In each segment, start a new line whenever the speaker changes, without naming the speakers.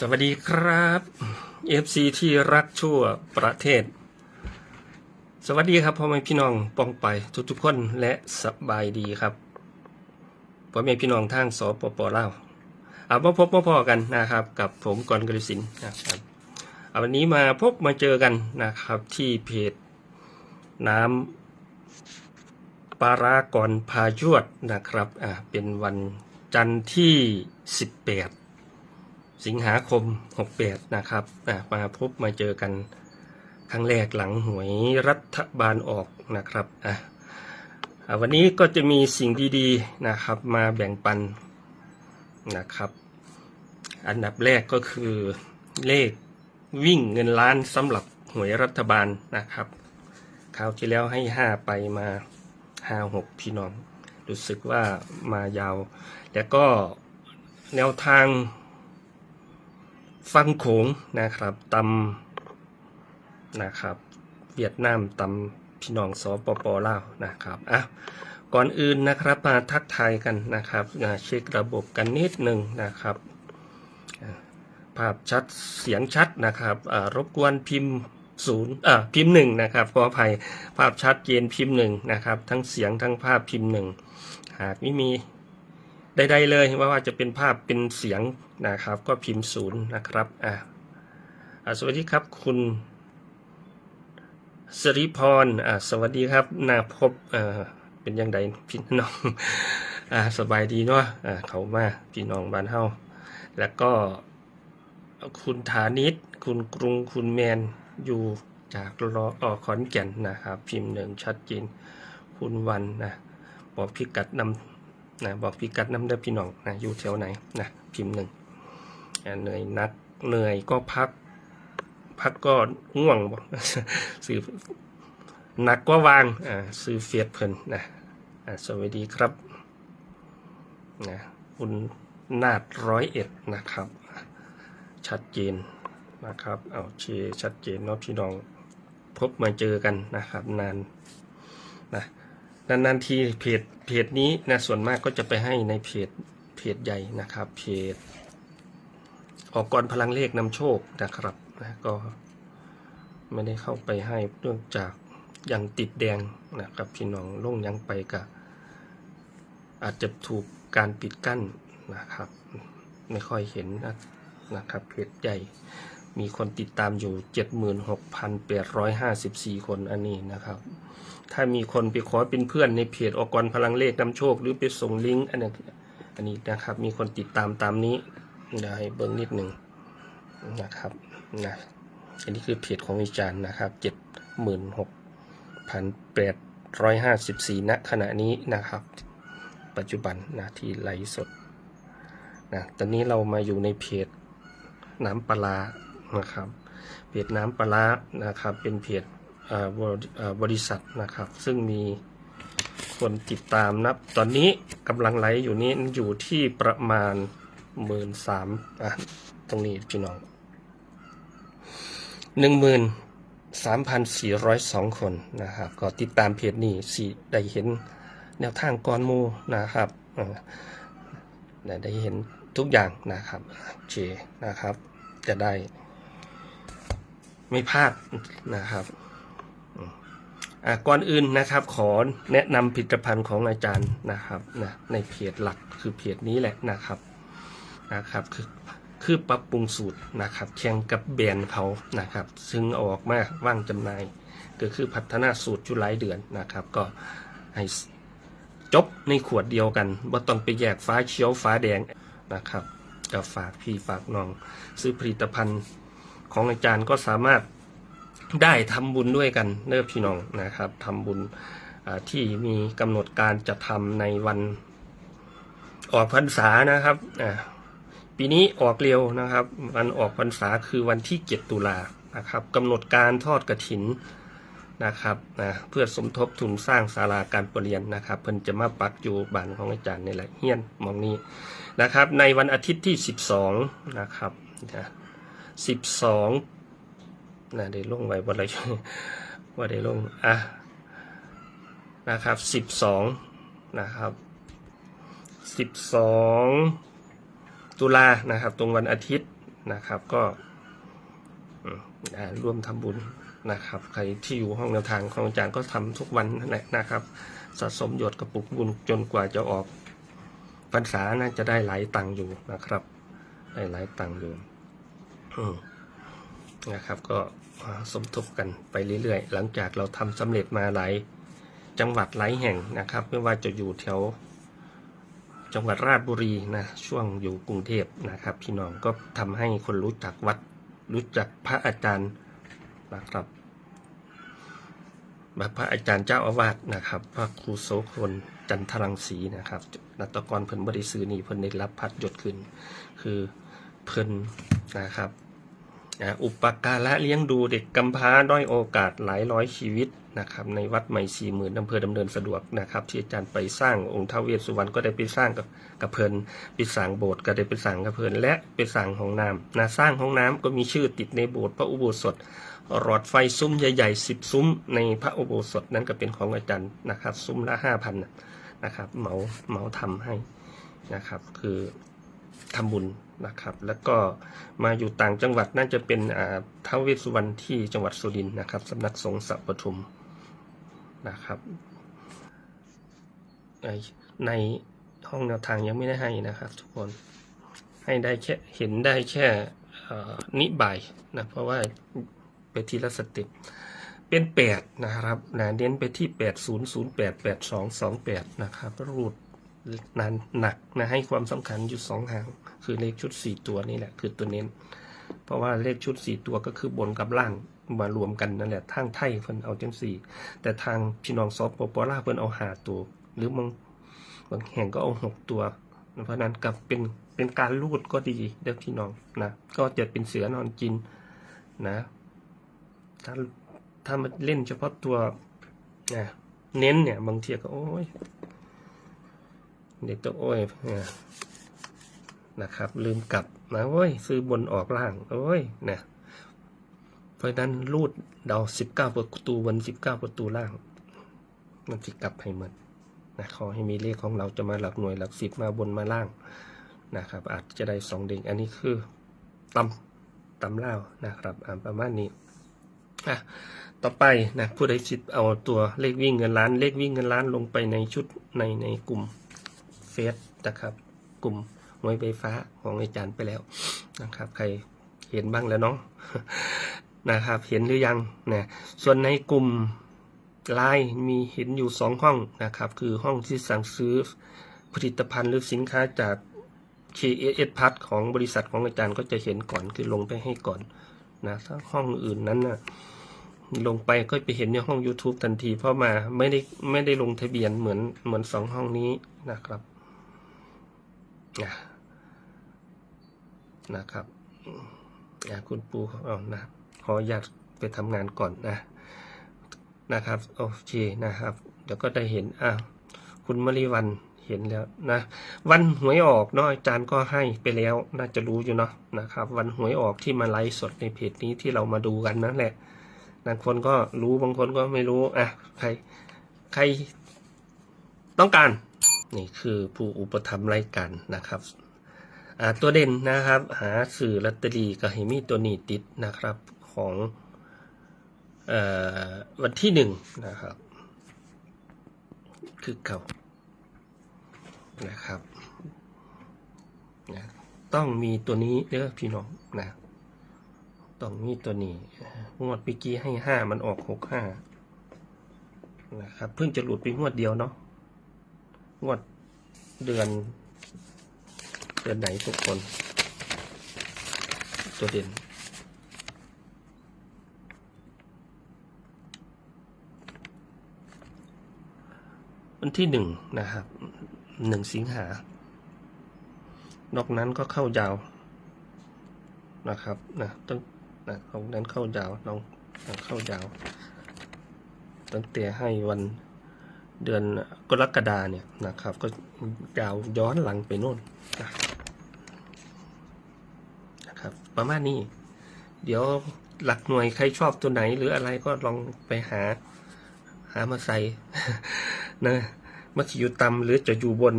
สวัสดีครับ FC ที่รักชั่วประเทศ สวัสดีครับพ่อแม่พี่น้องปองไปทุกๆคนและสบายดีครับพ่อแม่พี่น้องทางสปปลาวเอามาพบมาพอกันนะครับ กับผมกรกฤสินนะครับเอาวันนี้มาพบมาเจอกันนะครับที่เพจน้ำปารากรพายวดนะครับอ่าเป็นวันจันทร์ที่ 18 สิงหาคม 68 นะครับมาพบมาเจอกันครั้งแรกหลังหวยรัฐบาลออกนะครับอะอะวันนี้ก็จะมีสิ่งดีๆนะครับมาแบ่งปันนะครับ อันดับแรกก็คือเลขวิ่งเงินล้านสำหรับหวยรัฐบาลนะครับคราวที่แล้วให้ 5 ไปมา 5 6 พี่น้อง รู้สึกว่ามายาว แล้วก็แนวทาง ฟังโขงนะครับตำนะครับ เวียดนามตำพี่น้องสปปลาวนะครับอะก่อนอื่นนะครับมาทักทายกันนะครับอ่าเช็คระบบกันนิดหนึ่งนะครับภาพชัดเสียงชัดนะครับอ่ารบกวนพิมพ์ศูนย์อ่าพิมพ์หนึ่งนะครับขออภัยภาพชัดเจนพิมพ์หนึ่งนะครับ ทั้งเสียงทั้งภาพพิมพ์หนึ่งหากไม่มี ใดๆเลยว่าจะเป็นภาพเป็นเสียงนะครับ ก็พิมพ์ศูนย์นะครับอะอะสวัสดีครับคุณสริพรอะสวัสดีครับนาพบอ่าเป็นยังไงพี่น้องอ่าสบายดีเนาะอ่าเขามาพี่น้องบ้านเฮาแล้วก็คุณฐานิตคุณกรุงคุณแมนอยู่จากรอออขอนแก่นนะครับ พิมพ์หนึ่งชัดเจนคุณวันนะบอกพิกัดนำ นะบอกพี่กัดน้ำเด้อพี่น้องนะอยู่แถวไหนนะพิมพ์หนึ่งเหนื่อยนักเหนื่อยก็พัก พักก็ง่วงบอกสื่อหนักก็วางอ่าซื้อเฟียดเพิ่นนะอ่าสวัสดีครับนะคุณนาดร้อยเอ็ดนะครับ ชัดเจนนะครับเอาเชชัดเจนเนาะพี่น้องพบมาเจอกันนะครับ นานนะ นานๆทีเพจเพจนี้นะส่วนมากก็จะไปให้ในเพจเพจใหญ่นะครับเพจออกกรพลังเลขนำโชคนะครับนะก็ไม่ได้เข้าไปให้เนื่องจากยังติดแดงนะครับพี่น้องลงยังไปกับอาจจะถูกการปิดกั้นนะครับ ไม่ค่อยเห็นนะนะครับเพจใหญ่ มีคนติดตามอยู่ 76,854 คนอันนี้นะครับ ถ้ามีคนไปขอเป็นเพื่อนในเพจอกรพลังเลขนำโชค หรือไปส่งลิงก์อันนี้อันนี้นะครับ มีคนติดตามตามนี้เดี๋ยวให้เบิ้งนิดหนึ่งนะครับนะอันนี้คือเพจของอาจารย์นะครับเจ็ดหมื่นหกพันแปดร้อยห้าสิบสี่ณขณะนี้นะครับ ปัจจุบันนะที่ไลฟ์สดนะตอนนี้เรามาอยู่ในเพจน้ำปลา นะครับเพจน้ำปลานะครับ เป็นเพจบริอ่าบริษัทนะครับ ซึ่งมีคนติดตามนับตอนนี้กำลังไลฟ์อยู่นี้อยู่ที่ประมาณหมื่นสามอะตรงนี้พี่น้องหนึ่งหมื่นสามพันสี่ร้อยสองคนนะครับ ก็ติดตามเพจนี้สิได้เห็นแนวทางกรมูนะครับได้เห็นทุกอย่างนะครับโอเคนะครับ จะได้ ไม่พลาดนะครับก่อนอื่นนะครับ ขอแนะนำผลิตภัณฑ์ของอาจารย์นะครับนะในเพจหลักคือเพจนี้แหละนะครับนะครับคือคือปรับปรุงสูตรนะครับแข่งกับแบรนด์เขานะครับ ซึ่งออกมาว่างจำหน่ายก็คือพัฒนาสูตรอยู่หลายเดือนนะครับ ก็ให้จบในขวดเดียวกันว่าต้องไปแยกฟ้าเขียวฟ้าแดงนะครับก็ฝากพี่ฝากน้อง ซื้อผลิตภัณฑ์ ของอาจารย์ก็สามารถได้ทำบุญด้วยกันเนอพี่น้องนะครับทำบุญที่มีกำหนดการจะทำในวันออกพรรษานะครับปีนี้ออกเร็วนะครับ วันออกพรรษาคือวันที่7ตุลานะครับกำหนดการทอดกระถินนะครับนะเพื่อสมทบทุนสร้างศาลาการประเรียนนะครับเพิ่นจะมาปักอยู่บ้านของอาจารย์ในแหละเฮียนมองนี้นะครับ ในวันอาทิตย์ที่ 12 นะครับนะ 12นะได้ลงไว้บ่ไรว่าได้ลงอะนะครับสิบสองนะครับสิบสองตุลานะครับ ตรงวันอาทิตย์นะครับก็อ่าร่วมทำบุญนะครับ ใครที่อยู่ห้องแนวทางของอาจารย์ก็ทำทุกวันนั่นแหละนะครับ สะสมหยดกระปุกบุญจนกว่าจะออกพรรษาน่าจะได้หลายตังค์อยู่นะครับ ได้หลายตังค์อยู่ นะครับก็สมทบกันไปเรื่อยๆ หลังจากเราทำสำเร็จมาหลายจังหวัดหลายแห่งนะครับ ไม่ว่าจะอยู่แถวจังหวัดราชบุรีนะช่วงอยู่กรุงเทพนะครับ พี่น้องก็ทำให้คนรู้จักวัดรู้จักพระอาจารย์นะครับแบบพระอาจารย์เจ้าอาวาสนะครับ พระครูโสพลจันทรังสีนะครับนัตกรเพิ่นบริซื้อนี่เพิ่นได้รับพัดยศขึ้น คือเพิ่นนะครับ อุปการะเลี้ยงดูเด็กกำพร้าด้อยโอกาสหลายร้อยชีวิตนะครับในวัดใหม่สี่หมื่นอำเภอดำเนินสะดวกนะครับ ที่อาจารย์ไปสร้างองค์ท้าวเวสสุวรรณก็ได้ไปสร้างกับกับเพลินไปสร้างโบสถ์ก็ได้ไปสร้างกับเพลินและไปสร้างห้องน้ำนะสร้างห้องน้ำก็มีชื่อติดในโบสถ์พระอุโบสถหลอดไฟซุ้มใหญ่ๆสิบซุ้ม ในพระอุโบสถนั้นก็เป็นของอาจารย์นะครับ ซุ้มละห้าพันนะครับเหมาเหมาทำให้นะครับ คือ ทำบุญนะครับ แล้วก็มาอยู่ต่างจังหวัดน่าจะเป็นอ่าท้าวเวสสุวรรณที่จังหวัดสุรินทร์นะครับสำนักสงฆ์สัปปทุมนะครับในห้องแนวทางยังไม่ได้ให้นะครับ ทุกคนให้ได้แค่เห็นได้แค่นิบายนะเพราะว่าไปทีละสเต็ปเป็นแปดนะครับนะเน้นไปที่แปดศูนย์ศูนย์แปดแปดสองสองแปดนะครับ รูด นั้นหนักนะให้ความสำคัญอยู่สองหาง คือเลขชุดสี่ตัวนี่แหละคือตัวเน้น เพราะว่าเลขชุดสี่ตัวก็คือบนกับล่างมารวมกันนั่นแหละทางไทยเพิ่นเอาจังสี่ แต่ทางพี่น้องซอฟปปล่าเพิ่นเอาหาตัว หรือบางบางแห่งก็เอาหกตัว เพราะนั้นกับเป็นเป็นการรูดก็ดีเด้อพี่น้องนะก็จะเป็นเสือนอนกินนะถ้าถ้ามันเล่นเฉพาะตัวนะเน้นเนี่ยบางทีก็โอ้ย เด็กตัวโอ้ยนะครับ ลืมกลับนะโอ้ย ซื้อบนออกล่างโอ้ยนะเพราะนั้นรูดเดาสิบเก้าประตูบนสิบเก้าประตูล่าง มันสิกลับให้หมดนะขอให้มีเลขของเราจะมาหลักหน่วยหลักสิบมาบนมาล่างนะครับ อาจจะได้สองเด้งอันนี้คือตำตำเล่านะครับอ่าประมาณนี้อะต่อไปนะผู้ใดสิทธิ์เอาตัวเลขวิ่งเงินล้าน เลขวิ่งเงินล้านลงไปในชุดในในกลุ่ม ฟสนะครับ กลุ่มหน่วยไฟฟ้าของอาจารย์ไปแล้วนะครับ ใครเห็นบ้างแล้วเนาะนะครับ เห็นหรือยังนะส่วนในกลุ่มไลน์มีเห็นอยู่สองห้องนะครับ คือห้องที่สั่งซื้อผลิตภัณฑ์หรือสินค้าจาก KS พัทของบริษัทของอาจารย์ก็จะเห็นก่อนคือลงไปให้ก่อนนะถ้าห้องอื่นนั้นนะลงไปก็ไปเห็นในห้อง YouTube ทันที เพราะมาไม่ได้ไม่ได้ลงทะเบียนเหมือนเหมือนสองห้องนี้นะครับ นะนะครับนะคุณปูเอานะขออนุญาตไปทำงานก่อนนะนะครับโอเคนะครับ เดี๋ยวก็ได้เห็นอะคุณมริวันเห็นแล้วนะวันหวยออกเนาะอาจารย์ก็ให้ไปแล้วน่าจะรู้อยู่เนาะนะครับ วันหวยออกที่มาไลฟ์สดในเพจนี้ที่เรามาดูกันนั่นแหละบางคนก็รู้บางคนก็ไม่รู้อะใครใครต้องการ นี่คือผู้อุปถัมภ์รายการนะครับตัวเด่นนะครับ หาสื่อลอตเตอรี่ก็ให้มีตัวนี้ติดนะครับของอวันที่หนึ่งนะครับ คือเก่านะครับนะต้องมีตัวนี้เด้อพี่น้องนะต้องมีตัวนี้งวดปีกี้ให้ห้ามันออกหกห้านะครับ เพิ่งจะหลุดไปงวดเดียวเนาะ งวดเดือน เดือนไหนทุกคน ตัวเด่นวันที่หนึ่งนะครับหนึ่งสิงหานอกนั้นก็เข้ายาวนะครับนะตั้งนะของนั้นเข้ายาวน้องเข้ายาว ตั้งแต่ให้วัน เดือนกรกฎาเนี่ยนะครับ ก็ยาวย้อนหลังไปโน่นนะครับ ประมาณนี้ เดี๋ยวหลักหน่วยใครชอบตัวไหนหรืออะไรก็ลองไปหา หามาใส่นะมันจะอยู่ต่ำหรือจะอยู่บน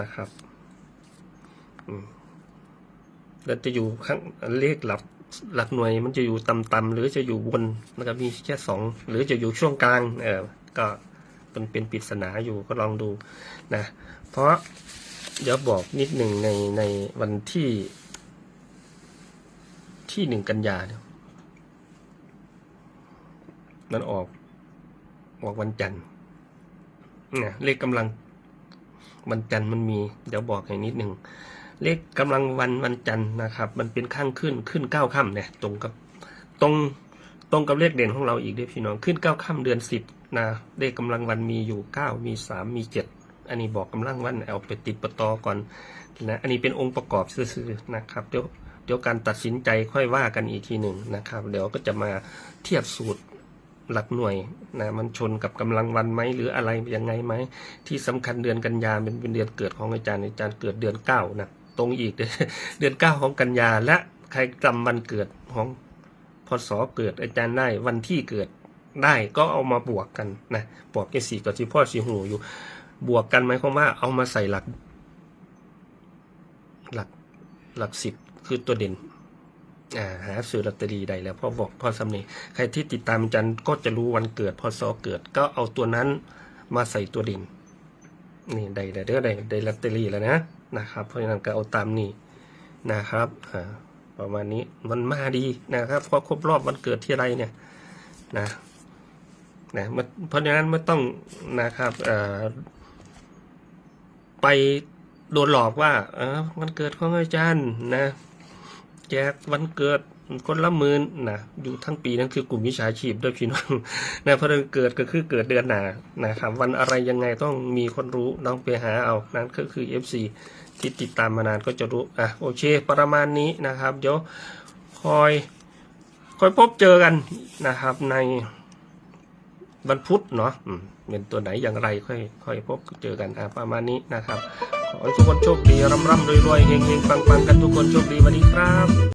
นะครับแล้วจะอยู่ข้างเลขหลักหลักหน่วยมันจะอยู่ต่ำๆหรือจะอยู่บนนะครับมีแค่สองหรือจะอยู่ช่วงกลาง เออก็ เป็นเป็นปริศนาอยู่ก็ลองดูนะ เพราะเดี๋ยวบอกนิดหนึ่งในในวันที่ ที่หนึ่งกันยาเนี่ยมันออกออกวันจันทร์นี่ยเลขกำลังวันจันทร์มันมี เดี๋ยวบอกให้นิดหนึ่งเลขกำลังวันวันจันทร์นะครับ มันเป็นข้างขึ้นขึ้นเก้าค่ำเนี่ยตรงกับตรงตรงกับเลขเด่นของเราอีกด้วยพี่น้องขึ้นเก้าค่ำเดือนสิบ นะเลขกำลังวันมีอยู่เก้ามีสามมีเจ็ดอันนี้บอกกำลังวันเอาไปติดประตอก่อนนะอันนี้เป็นองค์ประกอบซื่อๆนะครับเดี๋ยวเดี๋ยวการตัดสินใจค่อยว่ากันอีกทีหนึ่งนะครับ เดี๋ยวก็จะมาเทียบสูตรหลักหน่วยนะมันชนกับกำลังวันไหมหรืออะไรยังไงไหม ที่สำคัญเดือนกันยาเป็นเป็นเดือนเกิดของอาจารย์อาจารย์เกิดเดือนเก้านะตรงอีกเดือนเก้าของกันยาและใครจำวันเกิดของพศเกิดอาจารย์ได้วันที่เกิด ได้ก็เอามาบวกกันนะบวกกันสี่กับที่พ่อสีหูอยู่ บวกกันหมายความว่าเอามาใส่หลัก หลักหลักสิบคือตัวเด่นอ่าหาซื้อลอตเตอรี่ได้แล้วพ่อบอกพ่อสำเนีใครที่ติดตามอาจารย์ก็จะรู้วันเกิดพศเกิด ก็เอาตัวนั้นมาใส่ตัวเด่นนี่ได้ได้เด้อได้ได้ลอตเตอรี่แล้วนะนะครับเพราะฉะนั้นก็เอาตามนี้นะครับอ่าประมาณนี้มันมาดีนะครับพราะครบรอบวันเกิดที่ไรเนี่ยนะ นะเพราะฉะนั้นไม่ต้องนะครับไปโดนหลอกว่าเออวันเกิดของอาจารย์นะแจกวันเกิดคนละหมื่นนะอยู่ทั้งปีนั่นคือกลุ่มวิชาชีพด้วยพี่น้องนะเพราะเกิดก็คือเกิดเดือนหนานะครับวันอะไรยังไงต้องมีคนรู้ต้องไปหาเอานั่นก็คือ FC ที่ติดตามมานานก็จะรู้อะโอเค ประมาณนี้นะครับ เดี๋ยวคอยคอยพบเจอกันนะครับใน วันพุธเนาะเป็นตัวไหนอย่างไรค่อยค่อยพบเจอกันอะประมาณนี้นะครับ ขอให้ทุกคนโชคดีร่ำร่ำรวยรวยเฮงเฮงปังปังกันทุกคนโชคดีวันนี้ครับ